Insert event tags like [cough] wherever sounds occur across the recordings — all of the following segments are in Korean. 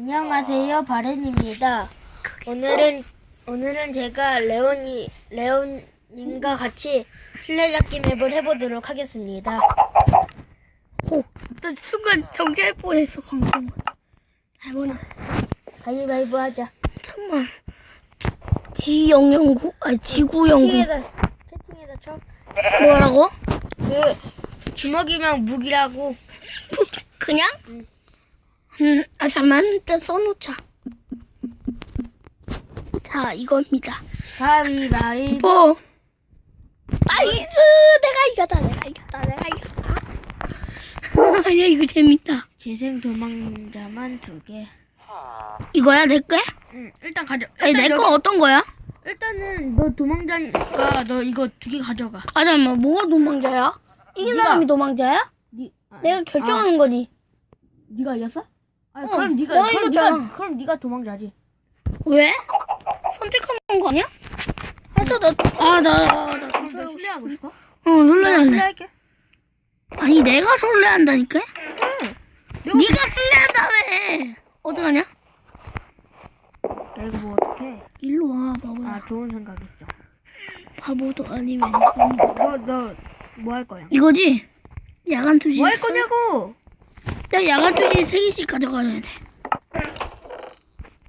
안녕하세요, 바렌입니다. 오늘은 오늘은 제가 레온이 레온님과 같이 술래잡기 맵을 해보도록 하겠습니다. 오, 나 순간 정지할 뻔했어, 방금. 할머니, 가위바위보 하자. 잠깐만. 지 영영구, 아니, 지구 영구. 채팅에다 채팅에다 쳐. 뭐라고? 그 주먹이면 무기라고. 그냥? 음, 아, 잠만, 일단 써놓자. 자, 이겁니다. 가위바위보. 뭐? 나이스! 내가 이겼다, 내가 이겼다, 내가 이겼다. [laughs] 아니야, 이거 재밌다. 재생 도망자만 두 개. 이거야, 내 거야? 응, 일단 가져. 아니, 내 거 어떤 거야? 일단은 너 도망자니까 너 이거 두 개 가져가. 아, 잠깐만, 뭐가 도망자야? 이긴 네가. 사람이 도망자야? 니, 아, 내가 결정하는 거지. 네가 이겼어? 아, 응, 그럼 네가 내가 그럼. 네가 그럼 네가 도망자지. 왜? 선택하는 거 아니야? 해서 나, 아, 나, 나, 나, 그럼 너 술래하고 싶어? 어, 술래할래. 술래할게. 아니, 내가 술래한다니까? 응. 네가 술래한다며! 어떡하냐? 야, 이거 뭐 어떡해? 일로 와, 바보야. 아, 좋은 생각 있어. 바보도 아니면. 너, 너, 뭐 할 거야? 이거지? 야간 투시. 뭐 할 거냐고! 야, 야간 투시 세 개씩 가져가야 돼.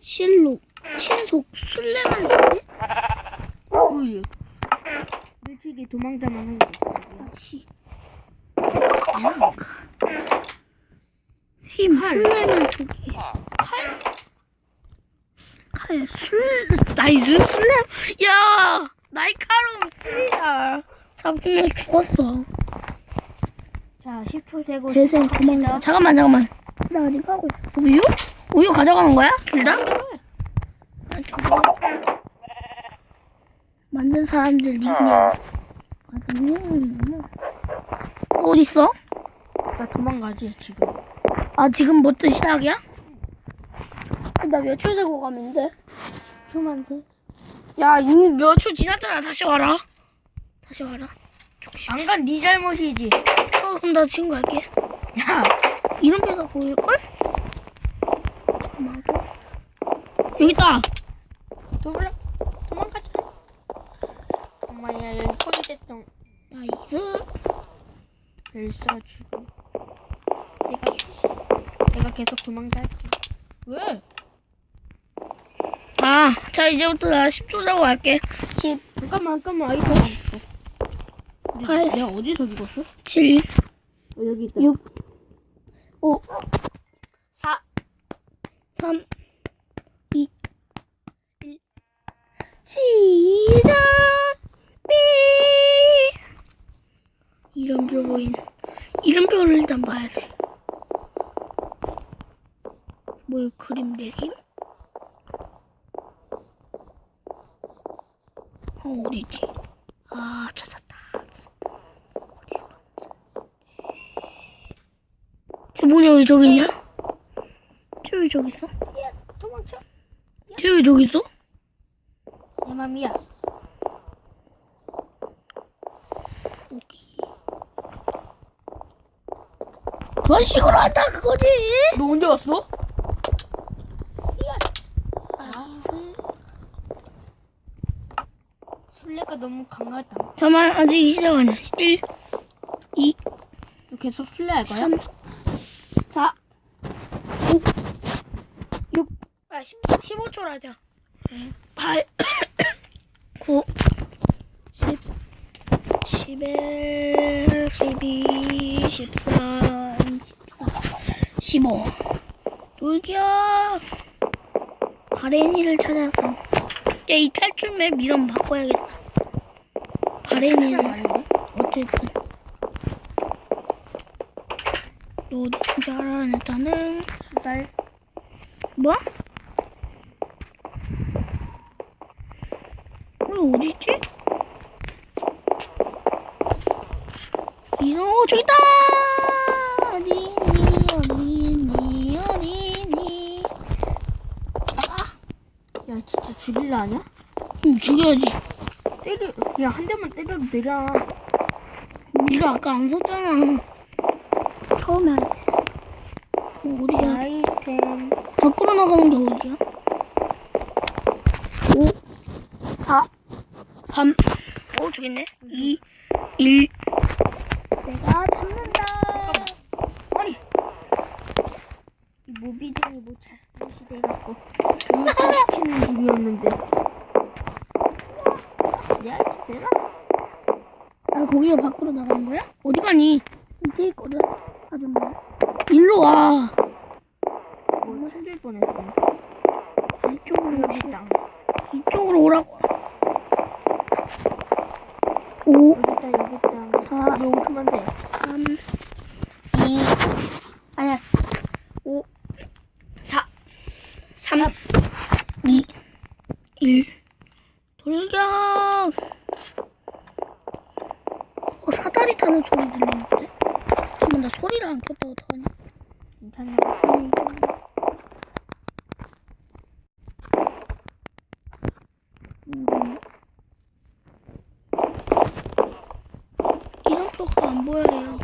실록, 신속, 술래만? 우유. 밀치기 도망자만 한 개. 씨. 힘, 술래만 두 개. 칼. 칼, 술, 나이스, 술래. 야! 날카로움 쓰리다. 잡으면 죽었어. 자, 10초 세고. 재생 도망가. 잠깐만, 잠깐만. 나 아직 하고 있어. 우유? 우유 가져가는 거야? 둘 다? 아. 만든 사람들 닉네임. 어디 있어? 나 도망가지, 지금. 아 지금 뭐또 시작이야? 나몇초 세고 가면 돼? 초만 세. 야 이미 몇 초 지났잖아. 다시 와라. 다시 와라. 안간네 잘못이지. 그럼 나 지금 갈게. 야, 이런 배가 보일걸? 여기 있다! 도망, 도망가자. 엄마야, 여기 포기됐던. 나이스. 열사 지금. 내가, 내가 계속 도망갈게. 왜? 아, 자, 이제부터 나 10초 자고 갈게. 10. 잠깐만, 잠깐만, 이거. 8 내가 어디서 죽었어? 7 어, 여기 있다. 6 5 4 3 2 1 시작! 삐 이름표 보인 이름표를 일단 봐야 돼. 뭐야 그림 내김? 어 어디지? 아 찾았다. 뭐냐, 왜 저기 있냐? 쟤왜 저기 있어? 야, 도망쳐. 쟤왜 저기 있어? 내 맘이야. 그런 식으로 한다 그거지. 너 언제 왔어? 술래가 너무 강하다. 잠만 아직 시작 아니야. 1, 2, 너 계속 술래할 거야? 3, 4, 5, 6, 아 10, 15초로 하자. 8, 9, 10, 11, 12, 13, 14, 15. 돌기야. 바레니를 찾아서. 야, 이 탈출 맵 이름 바꿔야겠다. 바레니를. 어쨌든. 너 알아, 일단은. 수달. 뭐? 어, 어디지? 이러, 저기다! 어디니, 어디니, 어디니. 야, 진짜 죽일라 하냐? 응, 죽여야지. 때려. 그냥 한 대만 때려도 되잖아. 네가 아까 안 썼잖아. 처음에 할 때. 뭐, 어디야? 아이템. 밖으로 나가는 게 어디야? 5, 4, 3, 오, 저기 있네. 2, 1. 내가 잡는다. 아니 이 모비들이 뭐 잘못이 돼갖고. 시키는 중이었는데 내 아이템 되나? 아, 거기가 밖으로 나가는 거야? 어디 가니? 밑에 있거든. 아줌마. 일로 와. 뻔했어 이쪽으로. 여기 땅 이쪽으로 오라고. 5, 여기 있다 여기 있다 4, 이제 5초만 돼 3, 2, 아니야. 5, 4, 3, 2, 1. 돌격! 어, 사다리 타는 소리 들리는데? 잠깐만, 나 소리를 안 켰다, 어떡하냐? 괜찮아 아니, 음. 이름표가 안 보여요.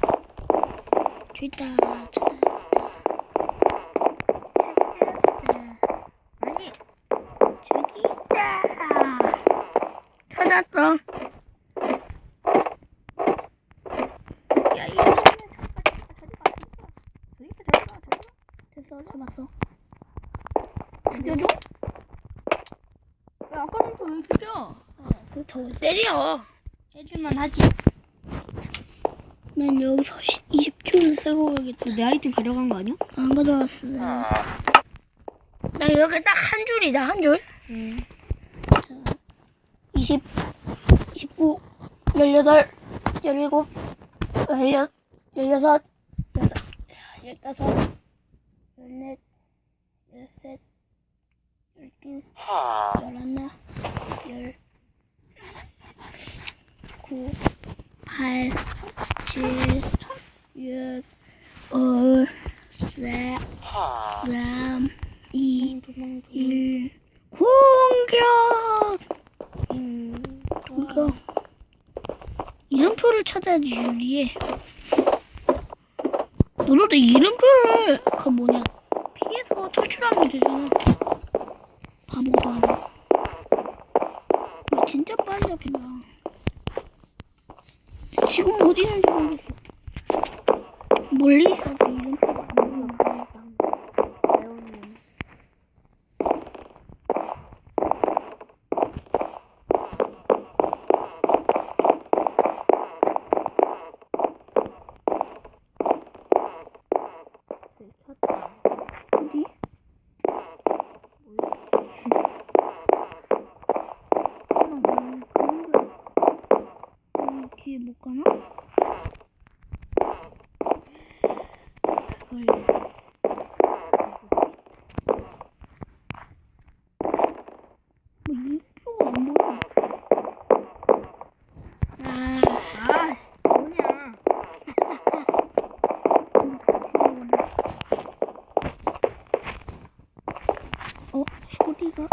저 저기 있다. 찾았어. 야 이거 됐어, 잡았어. 죽여줘? 야 아까부터 왜 죽여 그더 때려. 해줄만 하지 난 여기서 20초를 쓰고 가겠다. 내 아이템 가져간 거 아니야? 안 가져왔어. 나 이렇게 딱한 줄이다, 한 줄. 응 20, 29, 18, 17, 16, 16, 15, 14, 13, 12, 11, 10, 9, 8, 7, 6, 5, 4, 3, 2, 1, 공격! 공격. 이름표를 찾아야지, 유리에. 너도 내 이름표를, 그 뭐냐, 피해서 탈출하면 되잖아. 바보도 아니고. 너 진짜 빨리 잡힌다. 지금 어디 있는지 모르겠어. 멀리 있어서 이름표가 안 보여. 어디? 음, 뒤에 못 가나? 그걸 뭐 이표가 안 보여. 아, 아씨 뭐냐 어, 소리가?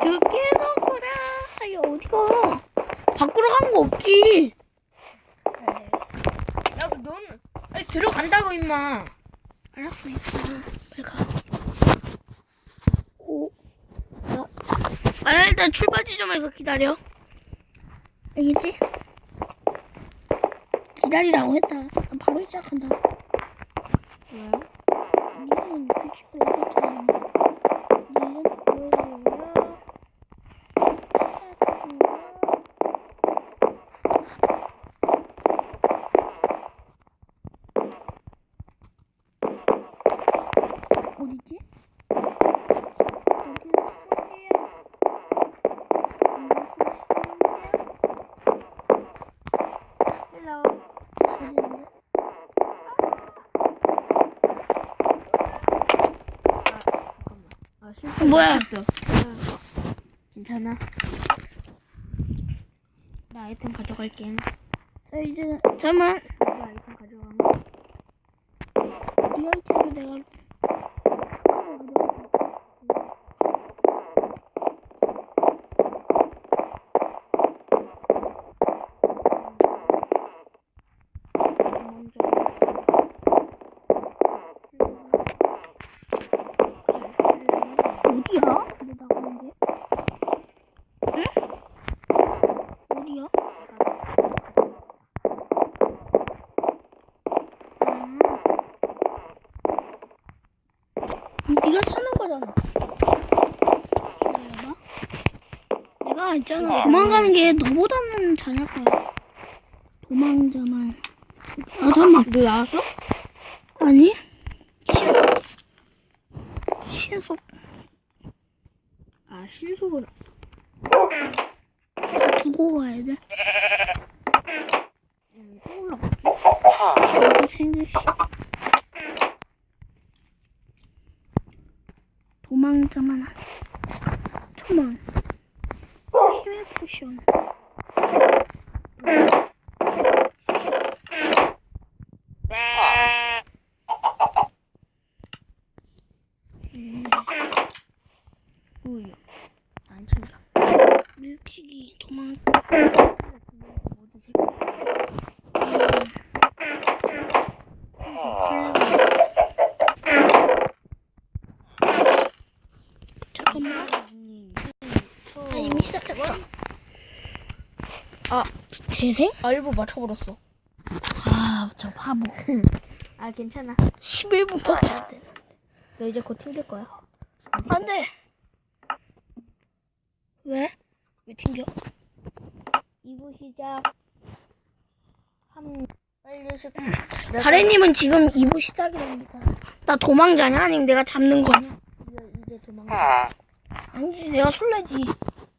저기서 그래. 야, 어디가? 밖으로 간거 없지? 야 너는 아니 들어간다고 임마 알았어 있어. 내가 오. 나. 아 일단 출발 지점에서 기다려. 알겠지? 기다리라고 했다. 바로 시작한다. 왜요? 미안해 90% 뭐야? 했어. 괜찮아 나 아이템 가져갈게 자, 이제, 잠깐만. 내 아이템 가져가면 비어있잖아 내가 어디야? 근데 나가는 게? 응? 어디야? 아. 네가 찾는 거잖아. 기다려봐. 내가 있잖아. 도망가는 게 너보다는 잘할 거야. 도망자만. 아 잠만. 너 나왔어? 아니? 신속. 아 신속은 두고 가야 돼. 도망자만 한. 초만. 힘의 포션. 우유 안 챙겨. 밀키기 도망. 모두 새. 잠깐만. 아 이미 시작했어. 아 재생? 아, 일부 맞춰버렸어. 아, 저 바보. [laughs] 아 괜찮아. 11분밖에 안 돼. 너 이제 곧 힘들 거야. 안 돼. 왜? 왜 튕겨? 2부 시작. 한 빨리 시. 바레님은 지금 2부 시작이랍니다. 나 도망자냐? 아니면 내가 잡는 거냐? 이제, 도망가. 아니지, 내가 술래지.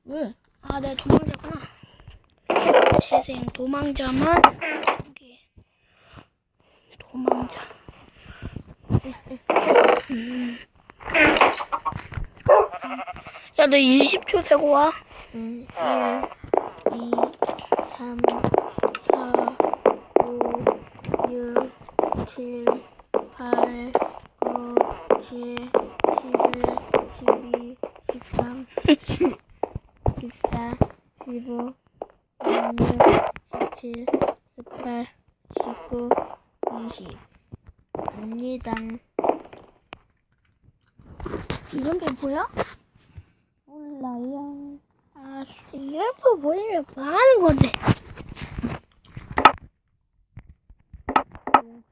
왜? 아, 내가 도망자구나. 재생 도망자만 이게 도망자. 음. 야, 너 20초 세고 와. 음, 1, 2, 3, 4, 5, 6, 7, 8, 9, 10, 11, 12, 13, 14, 15, 16, 17, 18, 19, 20. 갑니다. 이런 게 보여? 몰라요. 아, 진짜 이런 거 보이면 뭐 하는 건데?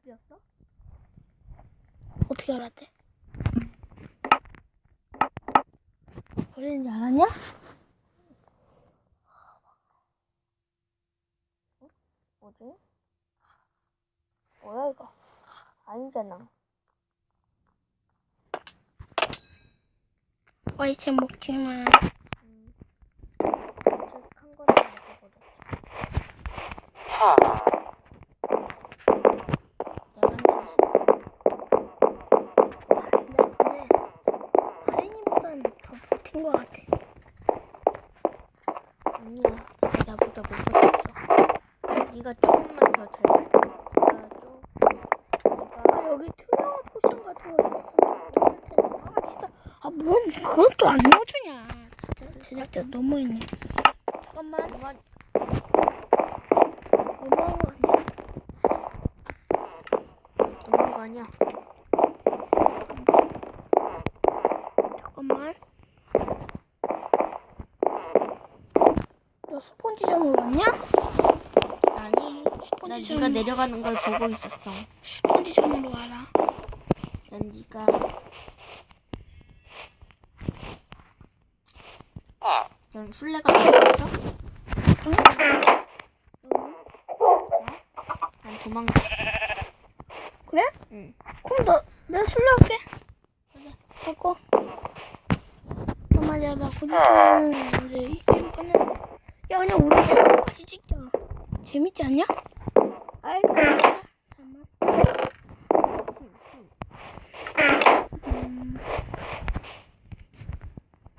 크렸어? 어떻게 알았대? 어딘지 알았냐? 뭐지? 뭐야 이거? 아니잖아. 와이체 먹지마. 한 거는 먹어보자. 야간 아, 근데 바레니보단 더 버틴 것 같아. 아니야. 내가 나보다 못 버텼어. 네가 조금만 더 잘. 네가 좀. 아, 네가 여기 투명한 포션 같은 거 있었으면 좋을 텐데. 아, 진짜. 아, 뭔, 또안 넣어주냐. 제작자 너무했네. 잠깐만. 그만 너무한 거 아니야? 도망가 아니야. 잠깐만. 너 스폰지점으로 왔냐? 아니. 나 스폰지점. 네가 내려가는 걸 보고 있었어. 스폰지점으로 와라. 난 네가 넌 술래가 되었어? 응? 난 도망가. 그래? 응. 그럼 너, 내가 술래할게. 그래, 갖고. 잠깐만, 야, 나곧 있으면 이제 이 게임 끝내. 야, 그냥 우리 쇼까지 찍자. 재밌지 않냐? 음,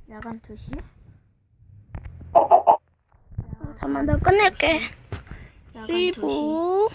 야간 투시? 아, 잠깐만, 나 끝낼게. 야간 투시. 1부.